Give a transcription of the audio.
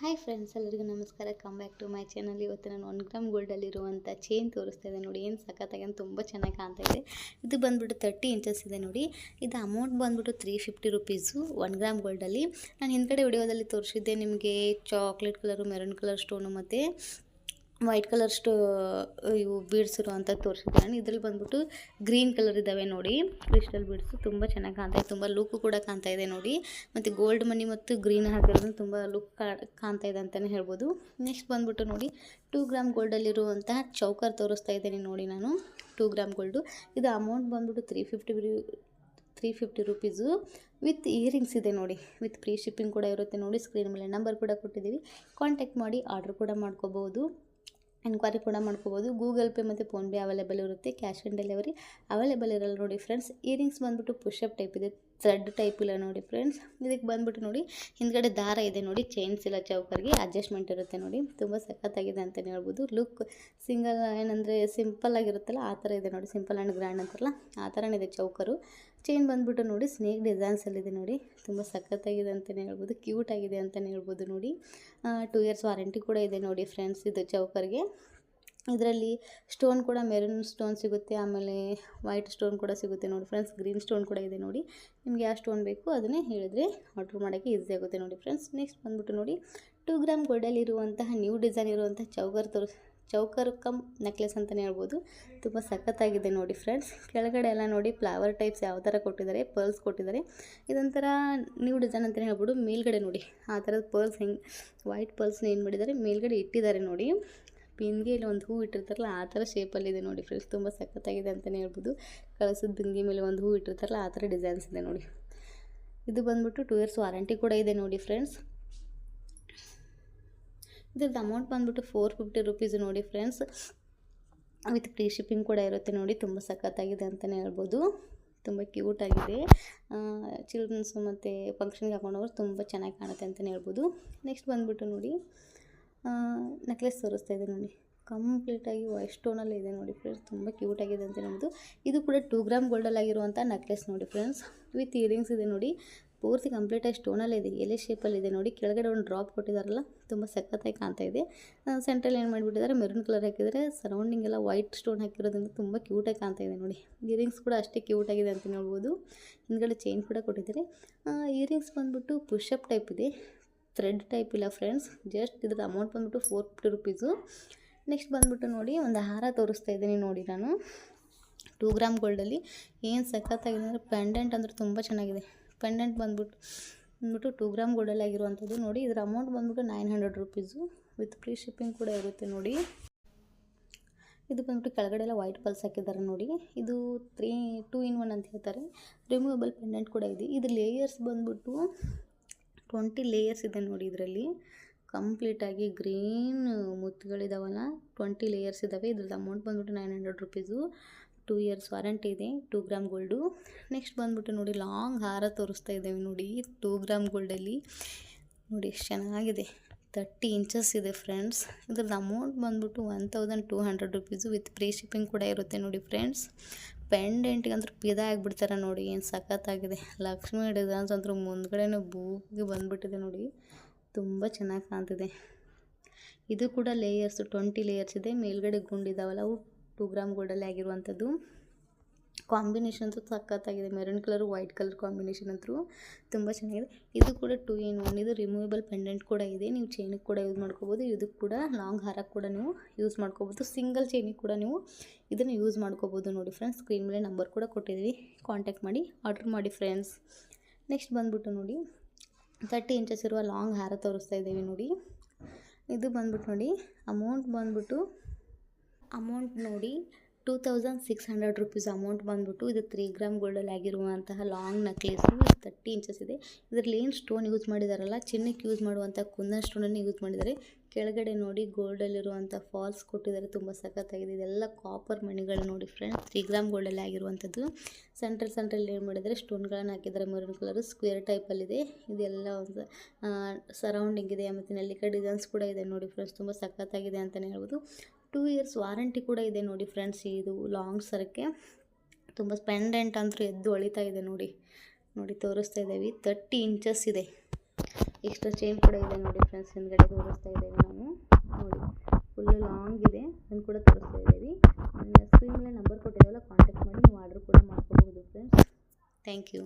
Hi friends ಎಲ್ಲರಿಗೂ ನಮಸ್ಕಾರ. Come back to my channel ಇವತ್ತು ನಾನು ಒನ್ ಗ್ರಾಮ್ ಗೋಲ್ಡಲ್ಲಿರುವಂಥ ಚೇನ್ ತೋರಿಸ್ತಾ ಇದೆ ನೋಡಿ. ಏನು ಸಖತ್ತಾಗಿ ತುಂಬ ಚೆನ್ನಾಗಿ ಕಾಣ್ತಾ ಇದೆ. ಇದು ಬಂದ್ಬಿಟ್ಟು ತರ್ಟಿ ಇಂಚಸ್ ಇದೆ ನೋಡಿ. ಇದು ಅಮೌಂಟ್ ಬಂದ್ಬಿಟ್ಟು three fifty rupees one gram ಗೋಲ್ಡಲ್ಲಿ ನಾನು ಹಿಂದ್ಗಡೆ ವಿಡಿಯೋದಲ್ಲಿ ತೋರಿಸಿದ್ದೆ ನಿಮಗೆ chocolate colour maroon colour stone ಮತ್ತು ವೈಟ್ ಕಲರ್ ಇವು ಬೀಡ್ಸ್ ಇರುವಂಥ ತೋರಿಸಿದ್ದೆ ನಾನು. ಇದ್ರಲ್ಲಿ ಬಂದ್ಬಿಟ್ಟು ಗ್ರೀನ್ ಕಲರ್ ಇದ್ದಾವೆ ನೋಡಿ. ಕ್ರಿಸ್ಟಲ್ ಬೀಡ್ಸು, ತುಂಬ ಚೆನ್ನಾಗಿ ಕಾಣ್ತಾ ಇದೆ. ತುಂಬ ಲುಕ್ ಕೂಡ ಕಾಣ್ತಾ ಇದೆ ನೋಡಿ. ಮತ್ತು ಗೋಲ್ಡ್ ಮನಿ ಮತ್ತು ಗ್ರೀನ್ ಹಾಕಿರೋದ್ರಿಂದ ತುಂಬ ಲುಕ್ ಕಾಣ್ತಾ ಇದೆ ಅಂತಲೇ ಹೇಳ್ಬೋದು. ನೆಕ್ಸ್ಟ್ ಬಂದ್ಬಿಟ್ಟು ನೋಡಿ, ಟೂ ಗ್ರಾಮ್ ಗೋಲ್ಡಲ್ಲಿರುವಂತಹ ಚೌಕರ್ ತೋರಿಸ್ತಾ ಇದ್ದೀನಿ ನೋಡಿ ನಾನು. Two gram gold. ಇದು ಅಮೌಂಟ್ ಬಂದ್ಬಿಟ್ಟು three fifty three fifty rupees. With earrings ಇದೆ ನೋಡಿ. ವಿತ್ ಫ್ರೀ ಶಿಪ್ಪಿಂಗ್ ಕೂಡ ಇರುತ್ತೆ ನೋಡಿ. ಸ್ಕ್ರೀನ್ ಮೇಲೆ ನಂಬರ್ ಕೂಡ ಕೊಟ್ಟಿದ್ದೀವಿ. ಕಾಂಟ್ಯಾಕ್ಟ್ ಮಾಡಿ ಆರ್ಡ್ರ್ ಕೂಡ ಮಾಡ್ಕೋಬೋದು. ಎನ್ಕ್ವೈರಿ ಕೂಡ ಮಾಡ್ಕೋಬೋದು. ಗೂಗಲ್ ಪೇ ಮತ್ತು ಫೋನ್ಪೇ ಅವೈಲೇಬಲ್ ಇರುತ್ತೆ. ಕ್ಯಾಶ್ ಆನ್ ಡೆಲಿವರಿ ಅವೈಲೇಬಲ್ ಇರಲ್ಲ ನೋಡಿ ಫ್ರೆಂಡ್ಸ್ ಇಯರಿಂಗ್ಸ್ ಬಂದುಬಿಟ್ಟು ಪುಷಪ್ ಟೈಪ್ ಇದೆ. ಥ್ರೆಡ್ ಟೈಪ್ ಇಲ್ಲ ನೋಡಿ ಫ್ರೆಂಡ್ಸ್. ಇದಕ್ಕೆ ಬಂದ್ಬಿಟ್ಟು ನೋಡಿ, ಹಿಂದ್ಗಡೆ ದಾರ ಇದೆ ನೋಡಿ ಚೈನ್ಸ್ ಇಲ್ಲ ಚೌಕರ್ಗೆ ಅಡ್ಜಸ್ಟ್ಮೆಂಟ್ ಇರುತ್ತೆ ನೋಡಿ. ತುಂಬ ಸಖತ್ತಾಗಿದೆ ಅಂತಲೇ ಹೇಳ್ಬೋದು. ಲುಕ್ ಸಿಂಗಲ್, ಏನಂದರೆ ಸಿಂಪಲ್ ಆಗಿರುತ್ತಲ್ಲ, ಆ ಥರ ಇದೆ ನೋಡಿ. ಸಿಂಪಲ್ ಆ್ಯಂಡ್ ಗ್ರ್ಯಾಂಡ್ ಅಂತಾರಲ್ಲ, ಆ ಥರನೇ ಇದೆ ಚೌಕರು. ಚೈನ್ ಬಂದ್ಬಿಟ್ಟು ನೋಡಿ, ಸ್ನೇಕ್ ಡಿಸೈನ್ಸಲ್ಲಿದೆ ನೋಡಿ. ತುಂಬ ಸಖತ್ತಾಗಿದೆ ಅಂತಲೇ ಹೇಳ್ಬೋದು. ಕ್ಯೂಟ್ ಆಗಿದೆ ಅಂತಲೇ ಹೇಳ್ಬೋದು ನೋಡಿ. ಟೂ ಇಯರ್ಸ್ ವಾರಂಟಿ ಕೂಡ ಇದೆ ನೋಡಿ ಫ್ರೆಂಡ್ಸ್ ಇದು ಚೌಕರ್ಗೆ. ಇದರಲ್ಲಿ ಸ್ಟೋನ್ ಕೂಡ ಮೆರೂನ್ ಸ್ಟೋನ್ ಸಿಗುತ್ತೆ, ಆಮೇಲೆ ವೈಟ್ ಸ್ಟೋನ್ ಕೂಡ ಸಿಗುತ್ತೆ ನೋಡಿ ಫ್ರೆಂಡ್ಸ್, ಗ್ರೀನ್ ಸ್ಟೋನ್ ಕೂಡ ಇದೆ ನೋಡಿ. ನಿಮ್ಗೆ ಯಾವ ಸ್ಟೋನ್ ಬೇಕು ಅದನ್ನೇ ಹೇಳಿದ್ರೆ ಆರ್ಡ್ರ್ ಮಾಡೋಕ್ಕೆ ಈಸಿ ಆಗುತ್ತೆ ನೋಡಿ ಫ್ರೆಂಡ್ಸ್. ನೆಕ್ಸ್ಟ್ ಬಂದುಬಿಟ್ಟು ನೋಡಿ, ಟೂ ಗ್ರಾಮ್ ಗೋಲ್ಡಲ್ಲಿ ಇರುವಂತಹ ನ್ಯೂ ಡಿಸೈನ್ ಇರುವಂಥ ಚೌಕರ್ ತೋರಿಸ್ ಚೌಕರ್ ಕಮ್ ನೆಕ್ಲೆಸ್ ಅಂತಲೇ ಹೇಳ್ಬೋದು. ತುಂಬ ಸಖತ್ತಾಗಿದೆ ನೋಡಿ ಫ್ರೆಂಡ್ಸ್. ಕೆಳಗಡೆ ಎಲ್ಲ ನೋಡಿ ಫ್ಲವರ್ ಟೈಪ್ಸ್ ಯಾವ ಥರ ಕೊಟ್ಟಿದ್ದಾರೆ ಪರ್ಲ್ಸ್ ಕೊಟ್ಟಿದ್ದಾರೆ. ಇದೊಂಥರ ನ್ಯೂ ಡಿಸೈನ್ ಅಂತಲೇ ಹೇಳ್ಬೋದು. ಮೇಲ್ಗಡೆ ನೋಡಿ, ಆ ಥರದ ಪರ್ಲ್ಸ್ ಹೆಂಗೆ ವೈಟ್ ಪರ್ಲ್ಸ್ನ ಏನು ಮಾಡಿದ್ದಾರೆ, ಮೇಲ್ಗಡೆ ಇಟ್ಟಿದ್ದಾರೆ ನೋಡಿ. ಬಿಂದಿಗೆ ಇಲ್ಲಿ ಒಂದು ಹೂ ಇಟ್ಟಿರ್ತಾರಲ್ಲ, ಆ ಥರ ಶೇಪಲ್ಲಿದೆ ನೋಡಿ ಫ್ರೆಂಡ್ಸ್ ತುಂಬ ಸಖತ್ತಾಗಿದೆ ಅಂತಲೇ ಹೇಳ್ಬೋದು. ಕಳಸದ ಬಿಂದಿಗೆ ಮೇಲೆ ಒಂದು ಹೂ ಇಟ್ಟಿರ್ತಾರಲ್ಲ, ಆ ಥರ ಡಿಸೈನ್ಸ್ ಇದೆ ನೋಡಿ. ಇದು ಬಂದ್ಬಿಟ್ಟು ಟೂ ಇಯರ್ಸ್ ವಾರಂಟಿ ಕೂಡ ಇದೆ ನೋಡಿ ಫ್ರೆಂಡ್ಸ್ ಇದ್ರದ್ದು ಅಮೌಂಟ್ ಬಂದ್ಬಿಟ್ಟು ಫೋರ್ ಫಿಫ್ಟಿ ರುಪೀಸ್ ನೋಡಿ ಫ್ರೆಂಡ್ಸ್ ವಿತ್ ಫ್ರೀ ಶಿಪ್ಪಿಂಗ್ ಕೂಡ ಇರುತ್ತೆ ನೋಡಿ, ತುಂಬ ಸಖತ್ತಾಗಿದೆ ಅಂತಲೇ ಹೇಳ್ಬೋದು. ತುಂಬ ಕ್ಯೂಟಾಗಿದೆ ಚಿಲ್ಡ್ರನ್ಸು ಮತ್ತು ಫಂಕ್ಷನ್ಗೆ ಹಾಕೊಂಡವ್ರು ತುಂಬ ಚೆನ್ನಾಗಿ ಕಾಣುತ್ತೆ ಅಂತಲೇ ಹೇಳ್ಬೋದು. ನೆಕ್ಸ್ಟ್ ಬಂದುಬಿಟ್ಟು ನೋಡಿ. ನೆಕ್ಲೆಸ್ ತೋರಿಸ್ತಾ ಇದೆ ನೋಡಿ. ಕಂಪ್ಲೀಟಾಗಿ ವೈಟ್ ಸ್ಟೋನಲ್ಲಿ ಇದೆ ನೋಡಿ ಫ್ರೆಂಡ್ಸ್ ತುಂಬ ಕ್ಯೂಟಾಗಿದೆ ಅಂತ ನಮ್ಮದು ಇದು ಕೂಡ ಟೂ ಗ್ರಾಮ್ ಗೋಲ್ಡಲ್ಲಿ ಆಗಿರುವಂಥ ನೆಕ್ಲೆಸ್ ನೋಡಿ ಫ್ರೆಂಡ್ಸ್ ವಿತ್ ಇಯರಿಂಗ್ಸ್ ಇದೆ ನೋಡಿ. ಪೂರ್ತಿ ಕಂಪ್ಲೀಟಾಗಿ ಸ್ಟೋನಲ್ಲೇ ಇದೆ. ಎಲೆ ಶೇಪಲ್ಲಿದೆ ನೋಡಿ. ಕೆಳಗಡೆ ಒಂದು ಡ್ರಾಪ್ ಕೊಟ್ಟಿದಾರಲ್ಲ, ತುಂಬ ಸಖತ್ತಾಗಿ ಕಾಣ್ತಾ ಇದೆ. ಸೆಂಟ್ರಲ್ಲಿ ಏನು ಮಾಡಿಬಿಟ್ಟಿದ್ದಾರೆ ಮೆರೂನ್ ಕಲರ್ ಹಾಕಿದರೆ ಸರೌಂಡಿಂಗ್ ಎಲ್ಲ ವೈಟ್ ಸ್ಟೋನ್ ಹಾಕಿರೋದ್ರಿಂದ ತುಂಬ ಕ್ಯೂಟಾಗಿ ಕಾಣ್ತಾ ಇದೆ ನೋಡಿ. ಇಯರಿಂಗ್ಸ್ ಕೂಡ ಅಷ್ಟೇ ಕ್ಯೂಟಾಗಿದೆ ಅಂತ ನೋಡ್ಬೋದು. ಹಿಂದ್ಗಡೆ ಚೈನ್ ಕೂಡ ಕೊಟ್ಟಿದ್ದಾರೆ. ಇಯರಿಂಗ್ಸ್ ಬಂದುಬಿಟ್ಟು ಪುಷಪ್ ಟೈಪ್ ಇದೆ. ಥ್ರೆಡ್ ಟೈಪ್ ಇಲ್ಲ ಫ್ರೆಂಡ್ಸ್ ಜಸ್ಟ್ ಇದ್ರ ಅಮೌಂಟ್ ಬಂದುಬಿಟ್ಟು ಫೋರ್ ಫಿಫ್ಟಿ ರುಪೀಸು ನೆಕ್ಸ್ಟ್ ಬಂದುಬಿಟ್ಟು ನೋಡಿ, ಒಂದು ಹಾರ ತೋರಿಸ್ತಾ ಇದ್ದೀನಿ ನೋಡಿ ನಾನು. ಟೂ ಗ್ರಾಮ್ ಗೋಲ್ಡಲ್ಲಿ ಏನು ಸಖತ್ತಾಗಿದೆ ಅಂದರೆ ಪೆಂಡೆಂಟ್ ಅಂದರೆ ತುಂಬ ಚೆನ್ನಾಗಿದೆ. ಪೆಂಡೆಂಟ್ ಬಂದ್ಬಿಟ್ಟು ಬಂದ್ಬಿಟ್ಟು ಟೂ ಗ್ರಾಮ್ ಗೋಲ್ಡಲ್ಲಿ ಆಗಿರುವಂಥದ್ದು ನೋಡಿ. ಇದರ ಅಮೌಂಟ್ ಬಂದ್ಬಿಟ್ಟು nine hundred rupees with free shipping ಕೂಡ ಇರುತ್ತೆ ನೋಡಿ. ಇದು ಬಂದ್ಬಿಟ್ಟು ಕೆಳಗಡೆ ಎಲ್ಲ ವೈಟ್ ಪಲ್ಸ್ ಹಾಕಿದ್ದಾರೆ ನೋಡಿ. ಇದು ತ್ರೀ ಟೂ ಇನ್ ಒನ್ ಅಂತ ಹೇಳ್ತಾರೆ. ರಿಮೂವಬಲ್ ಪೆಂಡೆಂಟ್ ಕೂಡ ಇದೆ. ಇದು ಲೇಯರ್ಸ್ ಬಂದ್ಬಿಟ್ಟು ಟ್ವೆಂಟಿ ಲೇಯರ್ಸ್ ಇದೆ ನೋಡಿ ಇದರಲ್ಲಿ. ಕಂಪ್ಲೀಟಾಗಿ ಗ್ರೀನ್ ಮುತ್ತುಗಳಿದಾವಲ್ಲ ಟ್ವೆಂಟಿ ಲೇಯರ್ಸ್ ಇದ್ದಾವೆ ಇದ್ರದ್ದು ಅಮೌಂಟ್ ಬಂದ್ಬಿಟ್ಟು nine hundred rupees two years warranty ಇದೆ ಟೂ ಗ್ರಾಮ್ ಗೋಲ್ಡು ನೆಕ್ಸ್ಟ್ ಬಂದ್ಬಿಟ್ಟು ನೋಡಿ ಲಾಂಗ್ ಹಾರ ತೋರಿಸ್ತಾ ಇದ್ದೇವೆ ನೋಡಿ ಟೂ ಗ್ರಾಮ್ ಗೋಲ್ಡಲ್ಲಿ ನೋಡಿ ಎಷ್ಟು ಚೆನ್ನಾಗಿದೆ. ತರ್ಟಿ ಇಂಚಸ್ ಇದೆ ಫ್ರೆಂಡ್ಸ್ ಇದ್ರದ್ದು ಅಮೌಂಟ್ ಬಂದ್ಬಿಟ್ಟು one thousand two hundred rupees with free shipping ಕೂಡ ಇರುತ್ತೆ ನೋಡಿ ಫ್ರೆಂಡ್ಸ್ ಪೆಂಡೆಂಟ್ಗೆ ಅಂದ್ರೆ ಪಿದ ಆಗಿಬಿಡ್ತಾರೆ ನೋಡಿ, ಏನು ಸಖತ್ತಾಗಿದೆ. ಲಕ್ಷ್ಮಿ ಡಿಸೈನ್ಸ್ ಅಂತೂ ಮುಂದ್ಗಡೆನೂ ಬೂಗಿ ಬಂದುಬಿಟ್ಟಿದೆ ನೋಡಿ. ತುಂಬ ಚೆನ್ನಾಗಿ ಕಾಣ್ತಿದೆ. ಇದು ಕೂಡ ಲೇಯರ್ಸು ಟ್ವೆಂಟಿ ಲೇಯರ್ಸ್ ಇದೆ. ಮೇಲ್ಗಡೆ ಗುಂಡಿದಾವಲ್ಲ ಅವು ಟೂ ಗ್ರಾಮ್ ಗೋಲ್ಡಲ್ಲಿ ಆಗಿರುವಂಥದ್ದು ಕಾಂಬಿನೇಷನ್ ಅಂತೂ ಸಕ್ಕತ್ತಾಗಿದೆ maroon colour, white colour combination ಅಂತೂ ತುಂಬ ಚೆನ್ನಾಗಿದೆ. ಇದು ಕೂಡ ಟೂ ಇನ್ ಒನ್, ಇದು ರಿಮೂವೇಬಲ್ ಪೆಂಡೆಂಟ್ ಕೂಡ ಇದೆ. ನೀವು ಚೈನಿಗೆ ಕೂಡ ಯೂಸ್ ಮಾಡ್ಕೋಬೋದು. ಇದಕ್ಕೆ ಕೂಡ ಲಾಂಗ್ ಹಾರ ಕೂಡ ನೀವು ಯೂಸ್ ಮಾಡ್ಕೋಬೋದು. ಸಿಂಗಲ್ ಚೈನಿಗೆ ಕೂಡ ನೀವು ಇದನ್ನು ಯೂಸ್ ಮಾಡ್ಕೋಬೋದು ನೋಡಿ ಫ್ರೆಂಡ್ಸ್ ಸ್ಕ್ರೀನ್ ಮೇಲೆ ನಂಬರ್ ಕೂಡ ಕೊಟ್ಟಿದ್ದೀವಿ. ಕಾಂಟ್ಯಾಕ್ಟ್ ಮಾಡಿ ಆರ್ಡ್ರ್ ಮಾಡಿ ಫ್ರೆಂಡ್ಸ್ ನೆಕ್ಸ್ಟ್ ಬಂದ್ಬಿಟ್ಟು ನೋಡಿ ತರ್ಟಿ ಇಂಚಸ್ ಇರುವ ಲಾಂಗ್ ಹಾರ ತೋರಿಸ್ತಾ ಇದ್ದೀವಿ ನೋಡಿ. ಇದು ಬಂದ್ಬಿಟ್ಟು ನೋಡಿ ಅಮೌಂಟ್ ಬಂದ್ಬಿಟ್ಟು ಅಮೌಂಟ್ ನೋಡಿ two thousand six hundred rupees amount ಬಂದ್ಬಿಟ್ಟು ಇದು ತ್ರೀ ಗ್ರಾಮ್ ಗೋಲ್ಡಲ್ಲಿ ಆಗಿರುವಂತಹ ಲಾಂಗ್ ನಕ್ಲೇಸು ತರ್ಟಿ ಇಂಚಸ್ ಇದೆ. ಇದರಲ್ಲಿ ಏನು ಸ್ಟೋನ್ ಯೂಸ್ ಮಾಡಿದಾರಲ್ಲ, ಚಿನ್ನಕ್ಕೆ ಯೂಸ್ ಮಾಡುವಂಥ ಕುಂದನ್ ಸ್ಟೋನನ್ನು ಯೂಸ್ ಮಾಡಿದ್ದಾರೆ. ಕೆಳಗಡೆ ನೋಡಿ ಗೋಲ್ಡಲ್ಲಿರುವಂಥ ಫಾಲ್ಸ್ ಕೊಟ್ಟಿದ್ದಾರೆ, ತುಂಬ ಸಖತ್ತಾಗಿದೆ. ಇದೆಲ್ಲ ಕಾಪರ್ ಮಣಿಗಳು ನೋಡಿ ಫ್ರೆಂಡ್ಸ್ ತ್ರೀ ಗ್ರಾಮ್ ಗೋಲ್ಡಲ್ಲಿ ಆಗಿರುವಂಥದ್ದು ಸೆಂಟ್ರಲ್ ಸೆಂಟ್ರಲ್ಲಿ ಏನು ಸ್ಟೋನ್ ಸ್ಟೋನ್ಗಳನ್ನು ಹಾಕಿದ್ದಾರೆ ಮರೂನ್ ಕಲರು ಸ್ಕ್ವೇರ್ ಟೈಪಲ್ಲಿದೆ ಇದೆಲ್ಲ ಒಂದು ಸರೌಂಡಿಂಗ್ ಇದೆ, ಮತ್ತು ನೆಲ್ಲಿಕಾಯಿ ಡಿಸೈನ್ಸ್ ಕೂಡ ಇದೆ ನೋಡಿ ಫ್ರೆಂಡ್ಸ್ ತುಂಬ ಸಖತ್ತಾಗಿದೆ ಅಂತಲೇ ಹೇಳ್ಬೋದು. ಟೂ ಇಯರ್ಸ್ ವಾರಂಟಿ ಕೂಡ ಇದೆ ನೋಡಿ ಫ್ರೆಂಡ್ಸ್, ಇದು ಲಾಂಗ್ ಸರಕ್ಕೆ. ತುಂಬ ಸ್ಪೆಂಡೆಂಟ್ ಅಂತೂ ಎದ್ದು ಹೊಳಿತಾ ಇದೆ ನೋಡಿ. ನೋಡಿ, ತೋರಿಸ್ತಾ ಇದ್ದೀವಿ. ತರ್ಟಿ ಇಂಚಸ್ ಇದೆ. ಎಕ್ಸ್ಟ್ರಾ ಚೈನ್ ಕೂಡ ಇದೆ ನೋಡಿ ಫ್ರೆಂಡ್ಸ್, ಹಿಂದ್ಗಡೆ ತೋರಿಸ್ತಾ ಇದ್ದೇವೆ ನಾವು. ನೋಡಿ, ಫುಲ್ಲು ಲಾಂಗ್ ಇದೆ. ಅದನ್ನು ಕೂಡ ತೋರಿಸ್ತಾ ಇದ್ದೀವಿ. ಸ್ಕ್ರೀನ್ ಮೇಲೆ ನಂಬರ್ ಕೊಟ್ಟಿದ್ದಾವಲ್ಲ ಕಾಂಟ್ಯಾಕ್ಟ್ ಮಾಡಿ, ನೀವು ಆರ್ಡ್ರ್ ಕೂಡ ಮಾಡ್ಕೋಬಹುದು ಫ್ರೆಂಡ್ಸ್. Thank you.